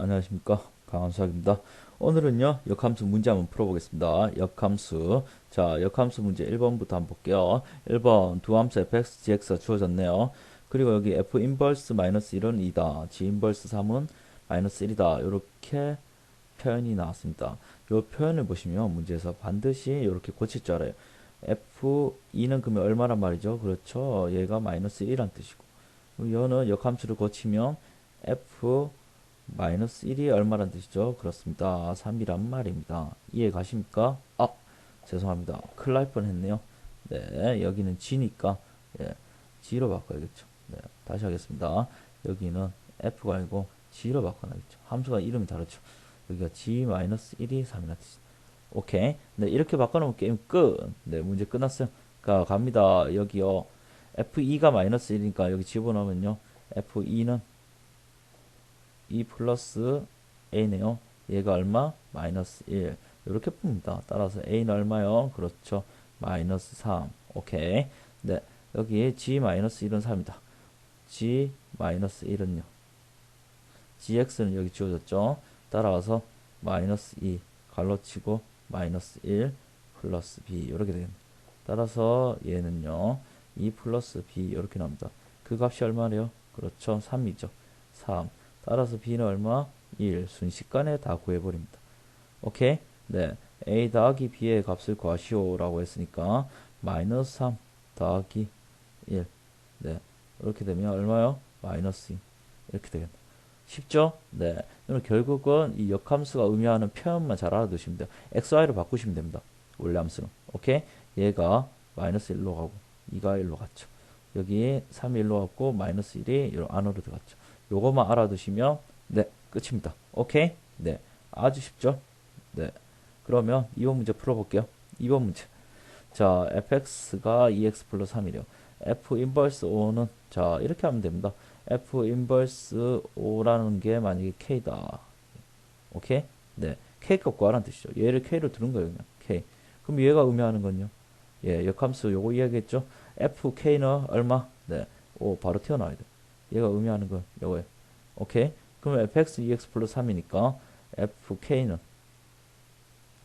안녕하십니까? 강한수학입니다. 오늘은요 역함수 문제 한번 풀어보겠습니다. 역함수. 자 역함수 문제 1번부터 한번 볼게요. 1번 두 함수 fx, gx가 주어졌네요. 그리고 여기 f 인버스 마이너스 1은 2다. G 인버스 3은 마이너스 1이다. 이렇게 표현이 나왔습니다. 이 표현을 보시면 문제에서 반드시 이렇게 고칠 줄 알아요. F2는 그러면 얼마란 말이죠? 그렇죠. 얘가 마이너스 1이란 뜻이고. 이거는 역함수를 고치면 f 마이너스 1이 얼마란 뜻이죠? 그렇습니다. 3이란 말입니다. 이해 가십니까? 아, 죄송합니다. 큰일 날 뻔했네요. 네, 여기는 G니까 예, G로 바꿔야겠죠. 네, 다시 하겠습니다. 여기는 F가 아니고 G로 바꿔야겠죠. 함수가 이름이 다르죠. 여기가 G 마이너스 1이 3이란 뜻. 오케이. 네, 이렇게 바꿔놓으면 게임 끝. 네, 문제 끝났어요. 가 갑니다. 여기요. F2가 마이너스 1이니까 여기 집어넣으면요. F2는 2 플러스 a네요. 얘가 얼마? 마이너스 1. 이렇게 풉니다. 따라서 a는 얼마요? 그렇죠. 마이너스 3. 오케이. 네. 여기 g 마이너스 1은 3이다. g 마이너스 1은요. gx는 여기 지워졌죠. 따라서 마이너스 2 갈로 치고 마이너스 1 플러스 b 이렇게 되겠네. 따라서 얘는요. 2 플러스 b 이렇게 나옵니다. 그 값이 얼마래요? 그렇죠. 3이죠. 3. 따라서 b는 얼마? 1. 순식간에 다 구해버립니다. 오케이? 네. a 더하기 b의 값을 구하시오 라고 했으니까 마이너스 3 더하기 1. 네. 이렇게 되면 얼마요? 마이너스 2. 이렇게 되겠네. 쉽죠? 네. 그럼 결국은 이 역함수가 의미하는 표현만 잘 알아두시면 돼요. xy로 바꾸시면 됩니다. 원래 함수는. 오케이? 얘가 마이너스 1로 가고 2가 1로 갔죠. 여기 3이 1로 갔고 마이너스 1이 안으로 들어갔죠. 요것만 알아두시면 네 끝입니다. 오케이? 네 아주 쉽죠? 네 그러면 2번 문제 풀어볼게요. 2번 문제 자 fx가 2x 플러스 3이래요. f 인버스 5는 자 이렇게 하면 됩니다. f 인버스 5라는 게 만약에 k다. 오케이? 네 k값 구하라는 뜻이죠. 얘를 k로 두는 거예요. 그냥 k. 그럼 얘가 의미하는 건요? 예, 역함수 요거 이야기했죠? fk는 얼마? 네, 5 바로 튀어나와야 돼. 얘가 의미하는 건 요거예요. 오케이? 그럼 fx 2x 플러스 3이니까 fk는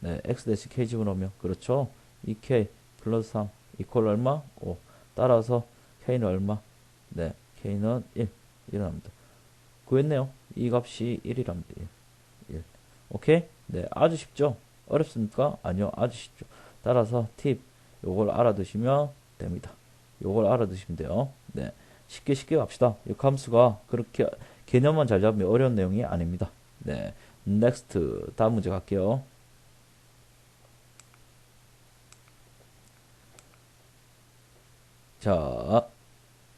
네, x 대신 k 집어넣으면 그렇죠? 2k 플러스 3 이퀄 얼마? 5 따라서 k는 얼마? 네, k는 1 일어납니다. 구했네요. 이 값이 1이랍니다. 1. 1. 오케이? 네, 아주 쉽죠? 어렵습니까? 아니요, 아주 쉽죠. 따라서 팁 요걸 알아두시면 됩니다. 요걸 알아두시면 돼요. 네. 쉽게 쉽게 갑시다. 이 함수가 그렇게 개념만 잘 잡으면 어려운 내용이 아닙니다. 네. 넥스트 다음 문제 갈게요. 자,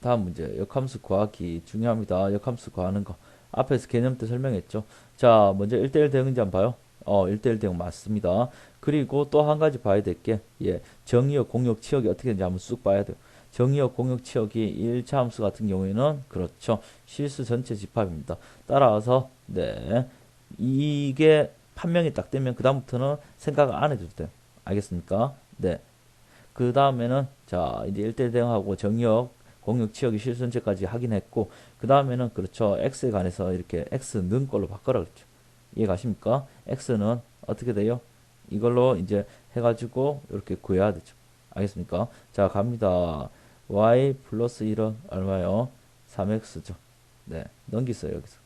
다음 문제. 역함수 구하기 중요합니다. 역함수 구하는 거. 앞에서 개념 때 설명했죠. 자, 먼저 1대1 대응인지 한번 봐요. 어, 1대1 대응 맞습니다. 그리고 또 한 가지 봐야 될 게, 예, 정의역, 공역, 치역이 어떻게 되는지 한번 쑥 봐야 돼요. 정의역, 공역, 치역이 1차 함수 같은 경우에는 그렇죠. 실수 전체 집합입니다. 따라서 네 이게 판명이 딱 되면 그 다음부터는 생각 안 해도 돼요. 알겠습니까? 네. 그 다음에는 자 이제 1대 대응하고 정의역, 공역, 치역이 실수 전체까지 확인했고 그 다음에는 그렇죠. x에 관해서 이렇게 x는 걸로 바꿔라 그랬죠. 이해 가십니까? x는 어떻게 돼요? 이걸로 이제 해가지고 이렇게 구해야 되죠. 알겠습니까? 자 갑니다. y 플러스 1은 얼마요? 3x죠. 네, 넘기세요 여기서.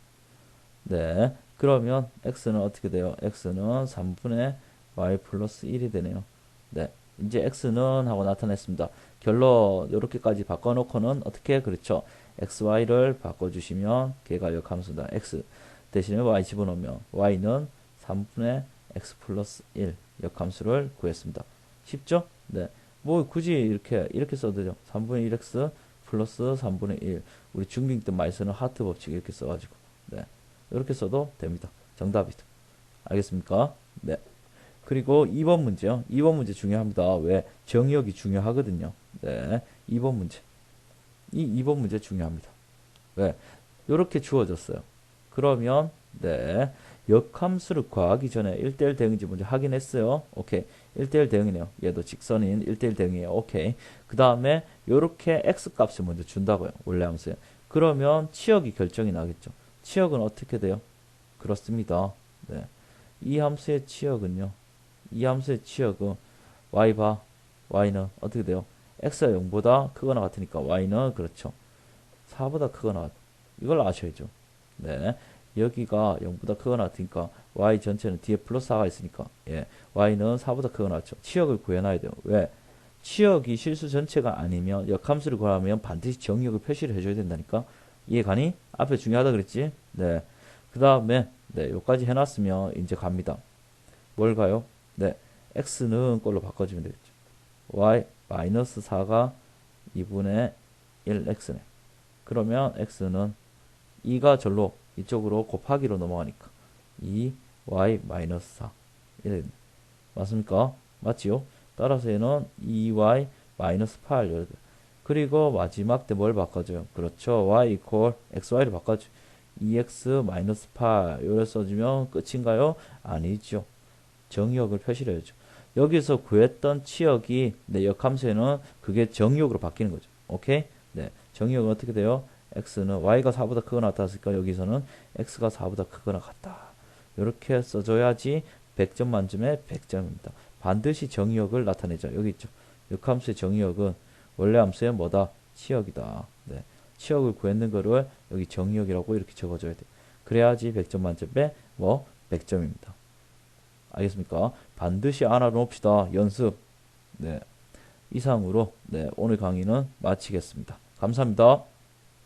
네, 그러면 x는 어떻게 돼요? x는 3분의 y 플러스 1이 되네요. 네, 이제 x는 하고 나타냈습니다. 결론 이렇게까지 바꿔놓고는 어떻게 그렇죠? xy를 바꿔주시면 걔가 역 함수다. x 대신에 y 집어넣으면 y는 3분의 x 플러스 1 역함수를 구했습니다. 쉽죠? 네. 뭐 굳이 이렇게 이렇게 써도 되죠. 3분의 1x 플러스 3분의 1 우리 중딩 때 많이 쓰는 하트 법칙 이렇게 써가지고 네 이렇게 써도 됩니다. 정답이죠. 알겠습니까? 네. 그리고 2번 문제요. 2번 문제 중요합니다. 왜? 정의역이 중요하거든요. 네. 2번 문제. 이 2번 문제 중요합니다. 왜? 이렇게 주어졌어요. 그러면 네. 역함수를 구하기 전에 1대1 대응인지 먼저 확인했어요. 오케이. 1대1 대응이네요. 얘도 직선인 1대1 대응이에요. 오케이. 그 다음에 이렇게 x값을 먼저 준다고요. 원래 함수에. 그러면 치역이 결정이 나겠죠. 치역은 어떻게 돼요? 그렇습니다. 네. 이 함수의 치역은요. 이 함수의 치역은 y 바 y는 어떻게 돼요? x가 0보다 크거나 같으니까 y는 그렇죠. 4보다 크거나 같- 이걸 아셔야죠. 네. 여기가 0보다 크거나 같으니까 y 전체는 뒤에 플러스 4가 있으니까 예. y는 4보다 크거나 같죠. 치역을 구해놔야 돼요. 왜? 치역이 실수 전체가 아니면 역함수를 구하면 반드시 정역을 표시를 해줘야 된다니까. 이해 가니? 앞에 중요하다 그랬지? 네. 그 다음에 네, 요까지 해놨으면 이제 갑니다. 뭘 가요? 네, x는 꼴로 바꿔주면 되겠죠. y 마이너스 4가 2분의 1x네. 그러면 x는 2가 절로 이쪽으로 곱하기로 넘어가니까 2y 마이너스 4 이래 맞습니까? 맞지요? 따라서 얘는 2y 마이너스 8 이렇게 돼요. 그리고 마지막 때 뭘 바꿔줘요? 그렇죠. y 이퀄 xy를 바꿔줘. 2x 마이너스 8 요래 써주면 끝인가요? 아니죠. 정역을 표시를 해야죠. 여기서 구했던 치역이 내 역함수에는 그게 정역으로 바뀌는 거죠. 오케이? 네. 정역은 어떻게 돼요? X는 y가 4보다 크거나 같았으니까 여기서는 x가 4보다 크거나 같다. 이렇게 써줘야지 100점 만점에 100점입니다. 반드시 정역을 나타내죠. 여기 있죠. 역함수의 정역은 원래 함수의 뭐다? 치역이다. 네. 치역을 구했는 거를 여기 정역이라고 이렇게 적어줘야 돼. 그래야지 100점 만점에 뭐 100점입니다. 알겠습니까? 반드시 알아놓읍시다. 연습. 네. 이상으로 네, 오늘 강의는 마치겠습니다. 감사합니다.